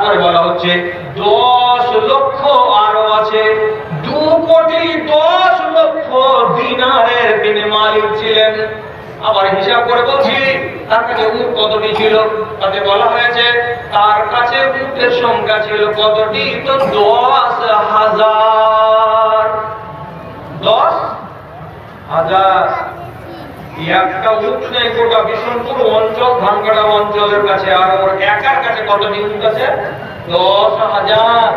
তারপরে বলা হচ্ছে দশ লক্ষ আরও আছে। দু কোটি দশ লক্ষ দিনারের তিনি মালিক ছিলেন। আবার হিসাব করে বলছি, তার কাছে উট কতটি ছিল? তাতে বলা হয়েছে, তার কাছে উটের সংখ্যা ছিল কতটি? তো দশ হাজার। দশ হাজার। একটা উট নেই গোটা বিষ্ণুপুর অঞ্চল ধানকাটা অঞ্চলের কাছে, আর ওর একার কাছে কতটি উট আছে? দশ হাজার।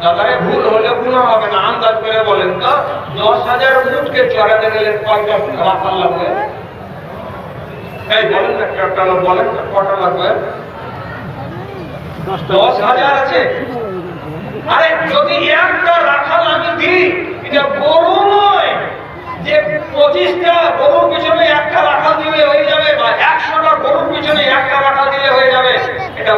দাদারে, ভুল হলে গুণ হবে না, আন্দাজ করে বলেন তো। দশ হাজার উটকে চড়াতে গেলে কয়টা রাখার লাগবে? এই বলেন না, একটা বলেন কটা লাগবে? দশ হাজার আছে। আরে, যদি একটা আমি দিই, এটা গরু নয়। যে পঁচিশটা গরুর পিছনে একটা রাখাল দিলে হয়ে যাবে বা একশোটা গরুর পিছনে একটা রাখাল দিলে হয়ে যাবে, এটা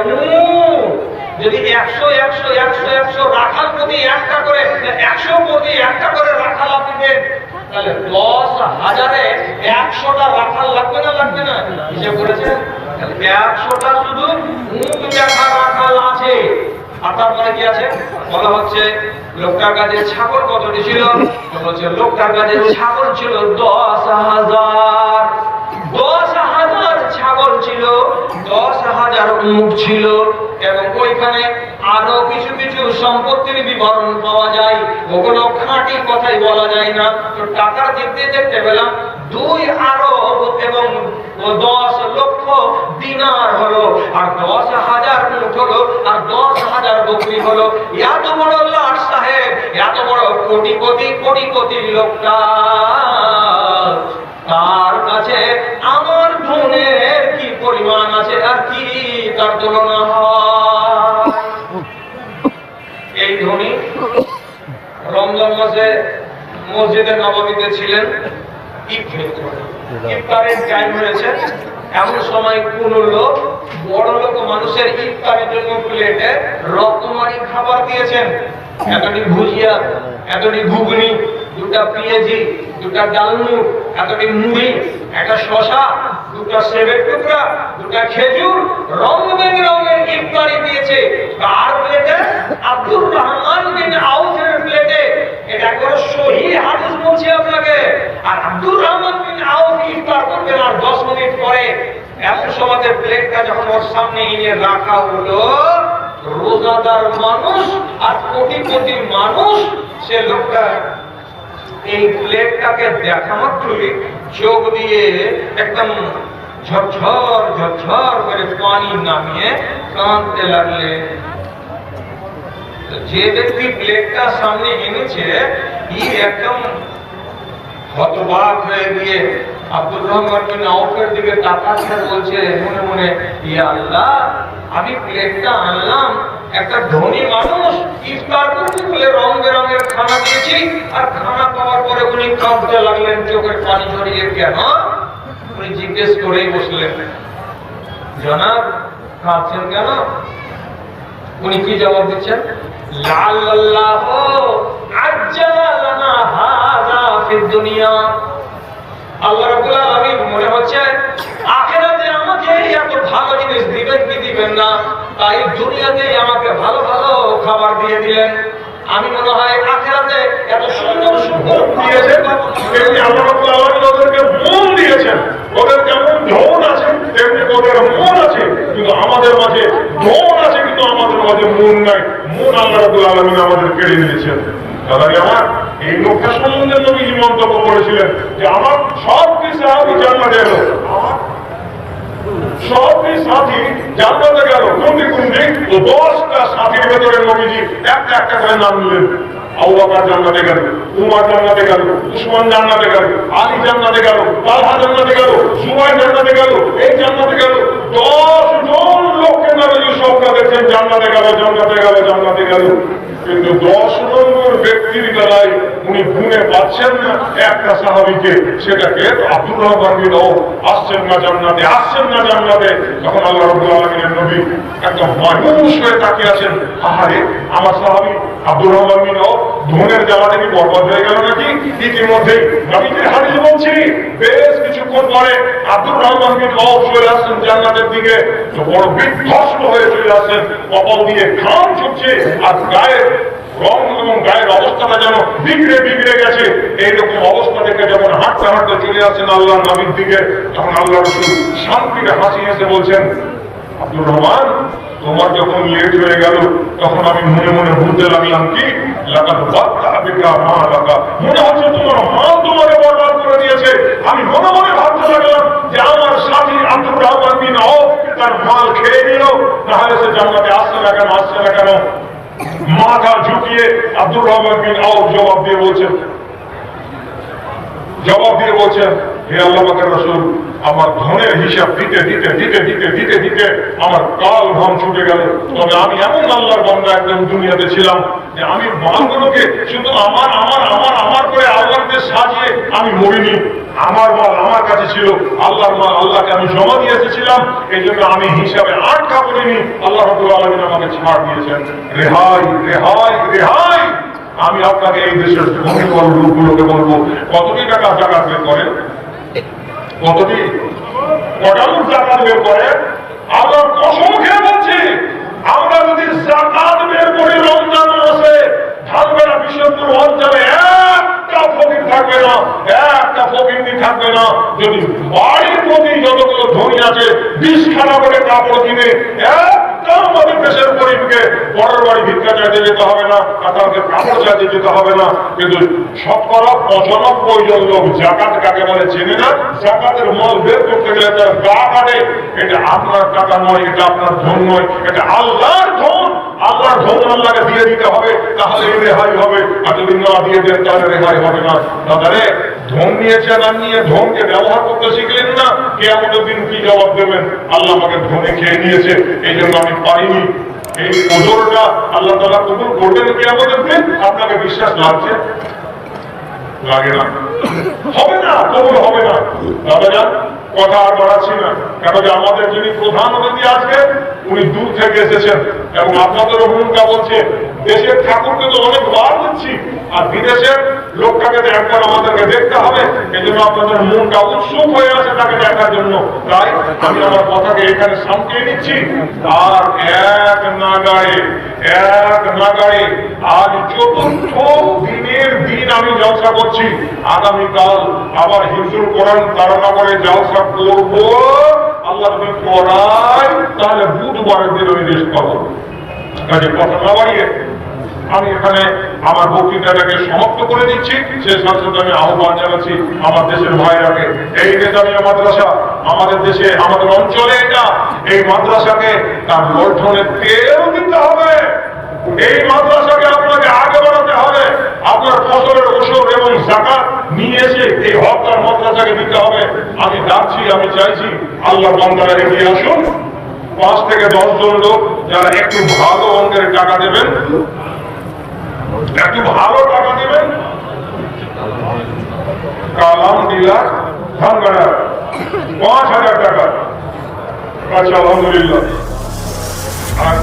যদি একশো একশো একশো একশো রাখাল প্রতি একটা করে একশো প্রতি একটা করে দেন, তাহলে দশ হাজারে একশোটা রাখাল লাগবে না লাগবে না? হিসেব তাহলে একশোটা শুধু উট দেখা রাখাল দশ হাজার। ছাগল ছিল, দশ হাজার ছিল এবং ওইখানে আরও কিছু কিছু সম্পত্তির বিবরণ পাওয়া যায়। ওগুলো খাঁটি কথাই বলা যায় না। তো দিক দিয়ে দেখতে পেলাম দুই আরব এবং দশ লক্ষ দিনার হলো, আর দশ হাজার উট হলো, আর দশ হাজার বকরি হলো। এত বড় লাট সাহেব, এত বড় কোটি কোটি কোটি কোটি লোকটা। তার কাছে আমার ধনের কি পরিমাণ আছে আর কি তার তুলনা হয়? এই ধনী রমজান মাসে মসজিদে নবমীতে ছিলেন। ইফতারের টাইম এমন সময় কোন লোক, বড় লোক মানুষের ইফতারের জন্য প্লেটে রকমারি খাবার দিয়েছেন। এতটি ভুজিয়া, এতটি ঘুগনি পেঁয়াজি, দুটা ডালমুট এতটি মুড়ি, একটা শশা দুটা সেবের টুকরা, দুটা খেজুর রং বেরঙের ইফতারি দিয়েছে। কার প্লেটে? আব্দুর রহমান বিন আউফের প্লেটে। এটা করে সহি হাদিস বলছি। Abdur Rahman bin Awf 10 minute পরে এমন সময় প্লেটটা যখন ওর সামনে এনে রাখা হলো, রোজাদার মানুষ আর কোটি কোটি মানুষ, সে লোকটা এই প্লেটটাকে দেখা মাত্রই চোখ দিয়ে একদম ঝরঝর ঝরঝর করে পানি নামিয়ে কাঁদতে লাগলে। যে ব্যক্তি প্লেটটা সামনে এনেছে, ই একদম হতবাক হয়ে গিয়ে আব্দুর রহমান বিন দিকে তাকাচ্ছে, বলছে, মনে মনে, ইয়া আল্লাহ, আমি প্লেটটা আনলাম, একটা ধনী মানুষ ইফতার করতে বলে রং বেরঙের খানা দিয়েছি, আর খানা পাওয়ার পরে উনি কাঁদতে লাগলেন, চোখের পানি ঝরিয়ে কেন? উনি জিজ্ঞেস করেই বসলেন। জনাব, কাঁদছেন কেন? উনি কি জবাব দিচ্ছেন? লাল্লাহ আজ্জালা লানা হাযা দুনিয়া। আল্লাহ আলামিন মনে হচ্ছে আমাকে এত ভালো জিনিস দিবেন কি দিবেন না? তাই দুনিয়াতে আমাকে ভালো ভালো খাবার দিয়ে দিলেন। আমি মনে হয় আখিরাতে এত সুন্দর সুন্দর দিয়েছেন আল্লাহ আলামিন ওদেরকে মন দিয়েছেন। ওদের যেমন ধন আছে, তেমনি ওদের মন আছে, কিন্তু আমাদের মাঝে ধন আছে আমাদের মাঝে মন নাই। মন আল্লাহ আলামিন আমাদের কেড়ে নিয়েছেন। আমার, এই সম্বন্ধে মন্তব্য করেছিলেন যে আমার সব কিছু আমি জানা গেল সাথী ভেতরে নবীজি একটা একটা করে নাম নিলেন আউবাকার জান্নাতে গেল, উমার জান্নাতে গেল, উসমান জান্নাতে গেল, আলী জান্নাতে গেল, তালহা জান্নাতে গেল সুমাই জান্নাতে এই জান্নাতে গেল, দশ জন লোককে দেখছেন, জান্নাতে গেল জান্নাতে গেল জান্নাতে গেল। কিন্তু দশ নম্বর ব্যক্তির বেলায় উনি গুনে পাচ্ছেন না, একটা সাহাবিকে, সেটাকে আব্দুর রহমান বিন আসছেন না জান্নাতে, আসছেন না জান্নাতে। তখন আল্লাহ রাব্বুল আলামিনের নবী একদম মানুষ হয়ে তাকিয়ে আছেন, আহারে আমার সাহাবী আব্দুর রহমান ধনের জ্বালাতে কি বরবাদ হয়ে গেল নাকি? ইতিমধ্যে নবীজির হাদিস বলছি, বেশ কিছুক্ষণ পরে আব্দুর রহমান বিন চলে আসছেন জান্নাতের দিকে। বড় বিধ্বস্ত হয়ে চলে আসছেন, কপাল দিয়ে ঘাম ছুটছে, আর গায়ের রং এবং গায়ের অবস্থাটা যেন বিগড়ে বিগড়ে গেছে। এইরকম অবস্থা থেকে যখন হাঁটতে হাঁটতে চলে আসছেন আল্লাহ নবীর দিকে, তখন আল্লাহ শান্তিতে হাসি হেসে বলছেন, আব্দুর রহমান তোমার যখন লেট হয়ে গেল, তখন আমি মনে মনে বলতে লাগলাম, কি? মা লাগা মনে হচ্ছে তোমার মা দিয়েছে। আমি মনে মনে ভাবতে লাগলাম যে আমার তার মাল খেয়ে সে আসছে না কেন, আসছে না কেন? মাথা ঝুঁকিয়ে আব্দুর রহমান বিন আউফ জবাব দিয়ে বলছেন জবাব দিয়ে বলছেন, হে আল্লাহ রসুল, আমার ধনের হিসাব দিতে দিতে দিতে দিতে দিতে দিতে আমার কাল ধন ছুটে গেল। তবে আমি এমন আল্লাহর বন্ধা একদম দুনিয়াতে ছিলাম যে আমি মালগুলোকে শুধু আমার আমার আমার আমার করে আল্লাহকে সাজিয়ে আমি মরিনি। আমার মাল আমার কাছে ছিল, আল্লাহর মাল আল্লাহকে আমি জমা দিয়ে এসেছিলাম। এই জন্য আমি হিসাবে আটকা পড়িনি আল্লাহ রবুল আলমিন আমাকে ছাড় দিয়েছেন। রেহাই রেহাই রেহাই। আমি আপনাকে এই দেশের ধনী লোকগুলোকে বলব। কতটি টাকা টাকা বের করেন? কতটি? কটা লোক বের করে আমরা কসম খেয়ে বলছি, আমরা যদি জাকাত বের করি রমজান মাসে ধানবেলা বিশ্বপুর অঞ্চলে একটা ফকির থাকবে না, একটা ফকিরনি থাকবে না। যদি বাড়ির প্রতি যতগুলো ধনী আছে বিশখানা করে কাপড় কিনে বড় বাড়ি যেতে হবে না যেতে হবে না। লোক কাকে বলে মল গা এটা আপনার টাকা নয়, এটা আপনার ধন নয়, এটা আল্লাহর ধন। আল্লাহর ধন আল্লাহকে দিয়ে দিতে হবে, তাহলে রেহাই হবে। আর যদি না দিয়ে দেন, তাহলে রেহাই হবে না। তাহলে ধন নিয়েছেন আর নিয়ে ধনকে ব্যবহার করতে শিখলেন না কে আমাদের দিন কি জবাব দেবেন? আল্লাহ আমাকে ধনে খেয়ে নিয়েছে এই জন্য আমি পারিনি এই ওজোরটা আল্লাহ তালা কবুল করবেন কে আমাদের দিন? আপনাকে বিশ্বাস লাগছে? লাগে না। হবে না, কবুল হবে না। দাদা যান, কথা আর বাড়াচ্ছি না। কেন যে আমাদের যিনি প্রধান অতিথি আজকে উনি দূর থেকে এসেছেন এবং আপনাদেরও ভূমিকা বলছে, দেশের ঠাকুরকে তো অনেকবার দিচ্ছি আর বিদেশের লোকটাকে তো একবার আমাদেরকে দেখতে হবে এই জন্য আপনাদের মনটা উৎসুক হয়ে আছে তাকে দেখার জন্য। তাই আমি আমার কথাকে এখানে সামটিয়ে নিচ্ছি। আর এক নাগাড়ে এক নাগাড়ে আজ চতুর্থ দিনের দিন আমি জলসা করছি। আগামীকাল আবার হিন্দুর কোরআন তারা করে জলসা করব। আল্লাহ তুমি করাই তাহলে বুধবারের দিন আমি রেস্ট পাবো। কাজে কথা আমি এখানে আমার বক্তৃতাটাকে সমাপ্ত করে দিচ্ছি। সে সাথে আমি আহ্বান জানাচ্ছি আমার দেশের ভাইরাকে। এই নেতামিয়া মাদ্রাসা, আমাদের দেশে, আমাদের অঞ্চলে এটা, এই মাদ্রাসাকে তার লণ্ঠনে তেল দিতে হবে। এই মাদ্রাসাকে আপনাকে আগে বাড়াতে হবে আপনার ফসলের ওষুধ এবং জাকাত নিয়ে এসে এই হকার মাদ্রাসাকে দিতে হবে। আমি ডাকছি আমি চাইছি আল্লাহ বান্দারা এগিয়ে আসুন পাঁচ থেকে দশ জন লোক যারা একটু ভালো অঙ্কের টাকা দেবেন, একটু ভালো টাকা দেবেন কালাম ডিলার ধানগাড়া পাঁচ হাজার টাকা। আচ্ছা আলহামদুলিল্লাহ। আর